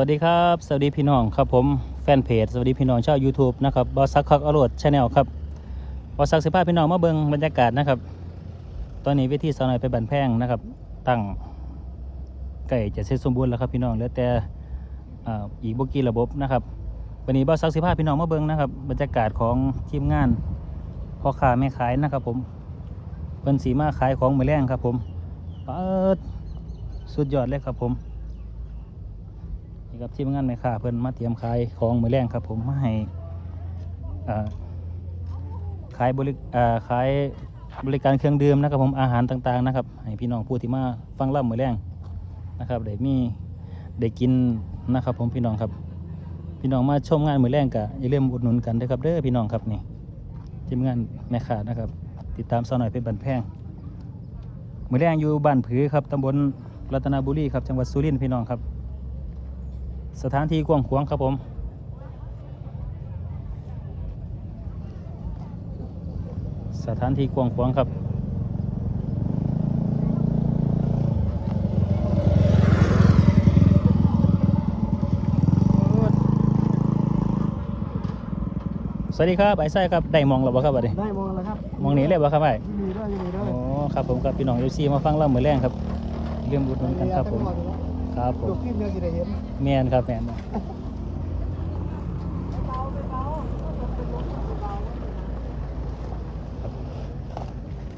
วัสดีครับ สวัสดีพี่น้องครับผมแฟนเพจสวัสดีพี่น้องชาว YouTube นะครับบอสซักคักอรรถชาแนลครับบอสซักสิพาพี่น้องมาเบิงบรรยากาศนะครับ ตอนนี้วิธีสาวน้อยไปบันแพงนะครับ ตั้งไก่จะเสร็จสมบูรณ์แล้วครับพี่น้องเหลือแต่อีกบกี่ระบบนะครับวันนี้บอสซักสิพาพี่น้องมาเบิงนะครับบรรยากาศของทีมงานพ่อค้าแม่ขายนะครับผมเพิ่นสีมาขายของมือแรงครับผมเปิดสุดยอดเลยครับผม นี่ครับทีมงานแม่ค้าเพิ่นมาเตรียมขายของมือแรงครับ ผมมาให้ขายบริอ่าขายบริการเครื่องดื่มนะครับผมอาหารต่างๆนะครับให้พี่น้องผู้ที่มาฟังล่ำมือแรงนะครับได้มีได้กินนะครับ ผมพี่น้องครับ พี่น้องมาชมงานมือแรงกะอย่าลืมอุดหนุนกันด้วยครับเด้อพี่น้องครับนี่ทีมงานแม่ค้านะครับ ติดตามสาวหน่อยเป็นบันแพงมือแรงอยู่บ้านผือครับตำบลรัตนบุรีครับจังหวัดสุรินทร์พี่น้องครับ สถานที่กว้างขวางครับผม สถานที่กว้างขวางครับสวัสดีครับไอ้ไส้ครับได้มองเราบ่ครับบัดนี้ได้มองแล้วครับมองหนี้เลยบ่ครับไอ้ยินดีด้วยยินดีด้วอ๋ยอครับผมครับพี่น้องเอฟซีมาฟังเล่ามือแรงครับเรื่องบุญกันครับผม ครับผลูมกคลิปเดียวสิได้เห็นแมนครับแมน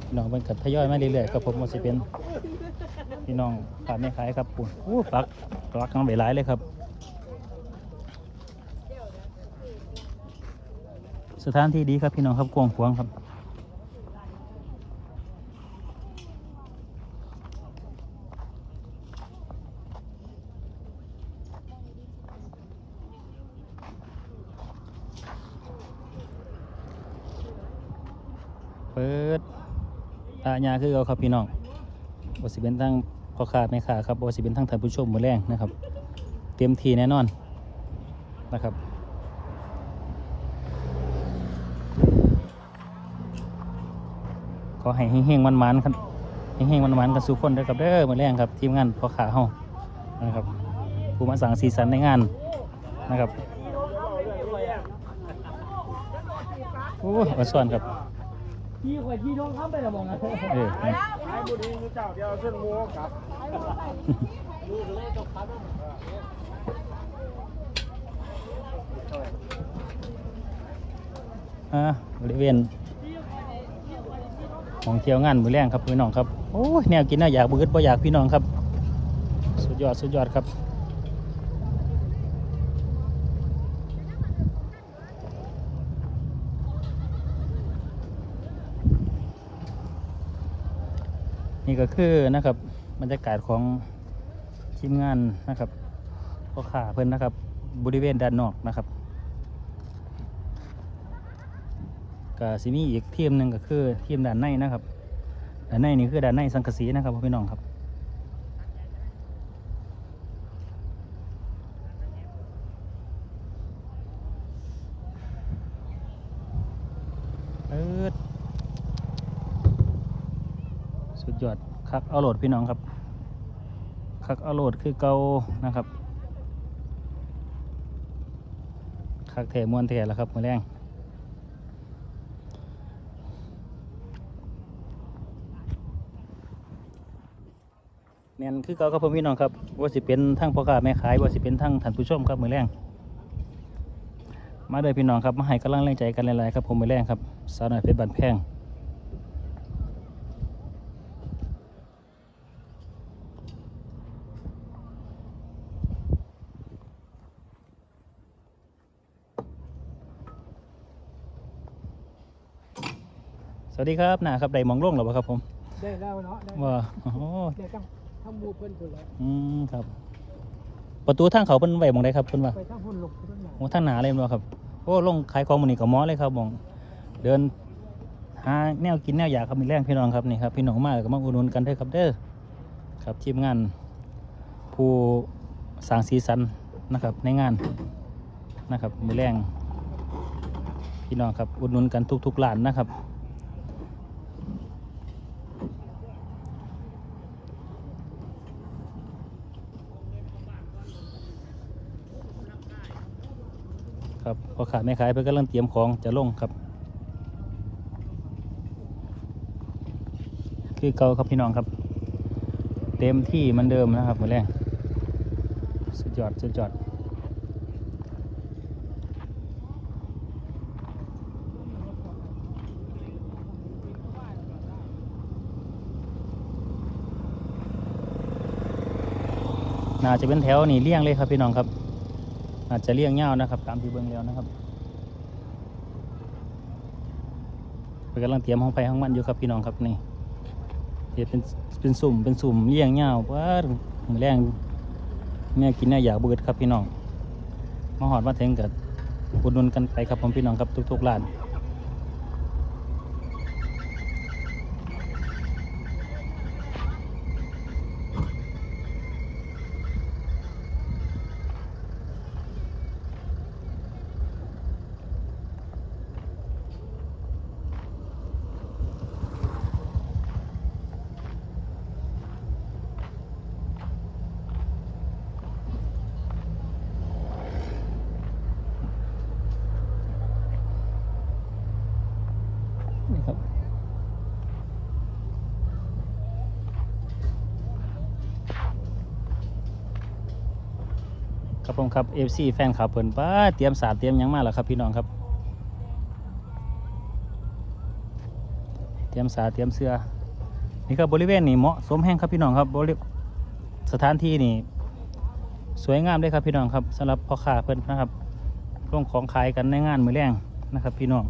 พี่น้องเป็นกัดทยอยมาเรื่อยๆครับผมว่าสิเป็นพี่น้องขาดไม่ขายครับปุ่นโอ้ปักปักน้องใบหลายเลยครับ สถานที่ดีครับพี่น้องครับกวางขวางครับ เปิดอาญาคือเอาครับพี่น้องบสิเป็นทั้งพ่อค้าแม่ค้าครับบสิเป็นทั้งท่านผู้ชมมือแรงนะครับ เตรียมทีแน่นอนนะครับขอให้เฮงๆมันๆครับเฮงๆมันๆกันสู่คนเด้อครับเด้อมือแรงครับทีมงานพ่อค้าเฮานะครับผู้มาสั่งสีสันในงานนะครับโอ้ยมาส่วนครับ พี่ข่อยพี่น้องข้ามไปละมองนะเออไอ้บุรีเจ้าเดียวเส้นโมกับอ่าบริเวณของเที่ยวงานมือแรงครับพี่น้องครับโอ้ยแนวกินน่าอยากบืดบ่อยากพี่น้องครับ สุดยอดสุดยอดครับ นี่ก็คือนะครับบรรยากาศของทีมงานนะครับพ่อขาเพิ่นนะครับ บริเวณด้านนอกนะครับก็สิมีอีกทีมหนึ่งก็คือทีมด้านในนะครับด้านในนี่คือด้านในสังกะสีนะครับพี่น้องครับเอิด สุดยอดคักเอาโหลดพี่น้องครับคักเอาโหลดคือเกานะครับคักแถมวนแถแล้วครับมือแรงแมนคือเกาครับพ่อพี่น้องครับว่าสิเป็นทั้งพ่อค้าแม่ขายว่าสิเป็นทั้งท่านผู้ชมครับมือแรงมาเลยพี่น้องครับมาให้กำลังแรงใจกันหลายๆครับผมมือแรงครับสาวหน่อยเป็นบันแพง วัสดีครับหนาครับไดหมองล่งหรอเปล่าครับผมได้แล้วเนาะได้ว่าโอ้โหได้ตั้งทำมูเพิ่นคนแล้วอืมครับ ประตูทางเขาเพิ่นไว้หมองใดครับเพิ่นว่าไปทั้งพุ่นลงพุ่นหนาโอ้ทางหนาเลยบ่ครับโอ้ลงขายของมื้อนี้ก็หมอเลยครับหมองเดินหาแนวกินแนวอยากครับมีแรงพี่น้องครับนี่ครับพี่น้องมาก็มาอุดหนุนกันเด้อครับเด้อครับทีมงานผู้สร้างสีสันนะครับในงานนะครับมือแรงพี่น้องครับอุดหนุนกันทุกๆร้านนะครับ ครับพอขาดไม่ขายเพื่อนกำลังเตรียมของจะลงครับ คือเก่าครับพี่น้องครับ เต็มที่มันเดิมนะครับหมดแรงสุดยอดสุดยอดน่าจะเป็นแถวนี่เลี่ยงเลยครับพี่น้องครับ อาจจะเลี่ยงเงานะครับ ตามที่เบิ้งแล้วนะครับเพิ่นกำลังเตรียมห้องไปห้องมันอยู่ครับพี่น้องครับนี่เห็ดเป็นเป็นสุ่มเป็นสุ่มเลี่ยงเงาวว่ามือแรงเนี่ยกินเนี่ยอยากเบิดครับพี่น้องมาหอดมาเทงกับอุดหนุนกันไปครับผมพี่น้องครับทุกๆร้าน ผมครับ FC แฟนคลับเพิ่นป้าเตรียมสาดเตรียมยังมาแล้วครับพี่น้องครับ เตรียมสาดเตรียมเสื้อนี่ครับบริเวณนี่เหมาะสมแห้งครับพี่น้องครับบริสถานที่นี่สวยงามเลยครับพี่น้องครับสำหรับพ่อค้าเพิ่นนะครับลงของขายกันในงานมือแรงนะครับ พี่น้อง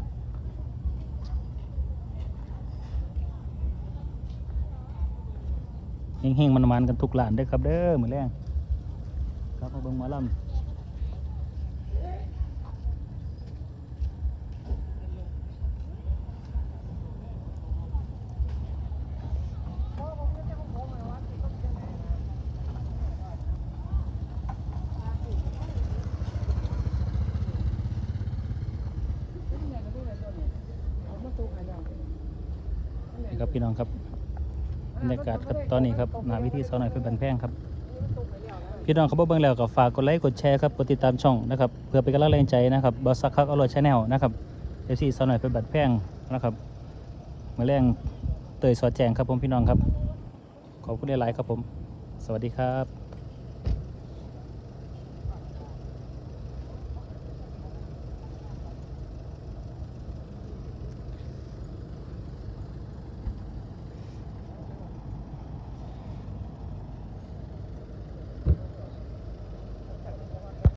เฮงๆมันๆกันทุกร้านเด้ครับเด้อมือแรง ครับมาเบิ่งหมาลำนี่ครับพี่น้องครับบรรยากาศครับตอนนี้ครับหนาวิธีสอนหน่อยเป็นบันแพงครับ พี่น้องเขาบ่เบิ่งแล้วก็ฝากกดไลค์กดแชร์ครับกดติดตามช่องนะครับเพื่อเป็นกำลังแรงใจนะครับบอสซักคักอร่อยชาแนลนะครับเอฟซีสาวหน่อยเป็นบันแพงนะครับมาแรงเตยสอดแจงครับผมพี่น้องครับ ขอบคุณหลายๆครับผม สวัสดีครับ